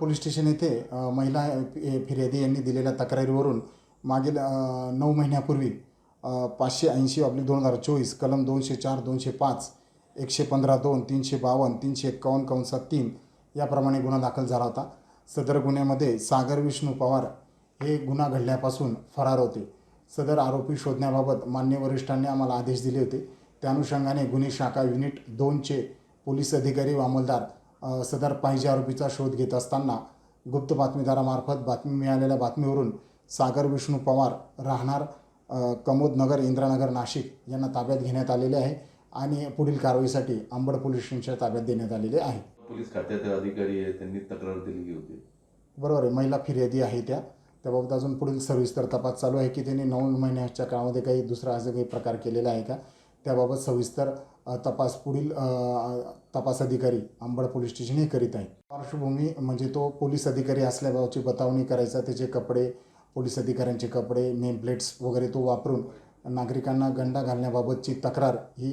Police station येथे महिला फिर्यादी यांनी दिलेल्या तक्रारीवरून मागील नऊ महिन्यापूर्वी पाचशे ऐंशी आपली दोन हजार चोवीस कलम दोनशे चार दोनशे पाच एकशे पंधरा दोन तीनशे बावन्न तीनशे एक्कावन्न कंसात तीन याप्रमाणे गुन्हा दाखल झाला होता. सदर गुन्ह्यामध्ये सागर विष्णू पवार हे गुन्हा घडल्यापासून फरार होते. सदर आरोपी शोधण्याबाबत मान्य वरिष्ठांनी आम्हाला आदेश दिले होते. त्या अनुषंगाने गुन्हे शाखा युनिट दोनचे पोलीस अधिकारी व अंमलदार सदर पाहिजे आरोपीचा शोध घेत असताना गुप्त बातमीदारामार्फत बातमी मिळालेल्या बातमीवरून सागर विष्णू पवार राहणार अ, कमोद नगर इंद्रानगर नाशिक यांना ताब्यात घेण्यात आलेले आहे आणि पुढील कारवाईसाठी अंबड पोलीस स्टेशनच्या ताब्यात देण्यात आलेले आहे. पोलीस खात्याचे अधिकारी आहेत त्यांनी तक्रार दिली होती. बरोबर आहे महिला फिर्यादी आहे त्या. त्याबाबत अजून पुढील सविस्तर तपास चालू आहे की त्यांनी नऊ महिन्याच्या काळामध्ये काही दुसरा असं काही प्रकार केलेला आहे का? त्याबाबत सविस्तर तपास पुढील तपास अधिकारी अंबड पोलीस स्टेशन हे करीत आहे पार्श्वभूमी म्हणजे तो पोलीस अधिकारी असल्याबाबतची बतावणी करायचा त्याचे कपडे पोलीस अधिकाऱ्यांचे कपडे नेमप्लेट्स वगैरे तो वापरून नागरिकांना गंडा घालण्याबाबतची तक्रार ही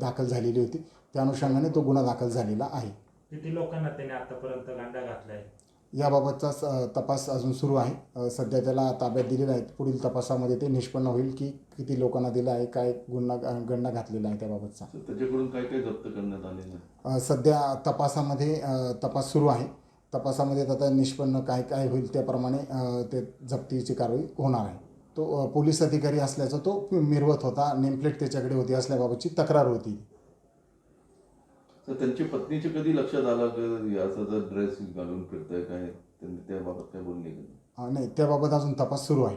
दाखल झालेली होती. त्या अनुषंगाने तो गुन्हा दाखल झालेला आहे. किती लोकांना त्याने आतापर्यंत गंडा घातला आहे याबाबतचा तपास अजून सुरू आहे. सध्या त्याला ताब्यात दिलेला आहे पुढील तपासामध्ये ते निष्पन्न होईल की किती लोकांना दिला आहे काय गुन्हा गंडा घातलेला आहे त्याबाबतचा. त्याच्याकडून काय काय जप्त करण्यात आले सध्या तपासामध्ये तपास सुरू आहे. तपासामध्ये आता निष्पन्न काय काय होईल त्याप्रमाणे ते जप्तीची कारवाई होणार आहे. तो पोलीस अधिकारी असल्याचा तो मिरवत होता. नेमप्लेट त्याच्याकडे होती असल्याबाबतची तक्रार होती. तर त्यांची पत्नीचे कधी लक्षात आलं की असं जर ड्रेस घालून फिरतंय काय? त्यांनी त्याबाबत काय बोलले का? नाही त्याबाबत अजून तपास सुरू आहे.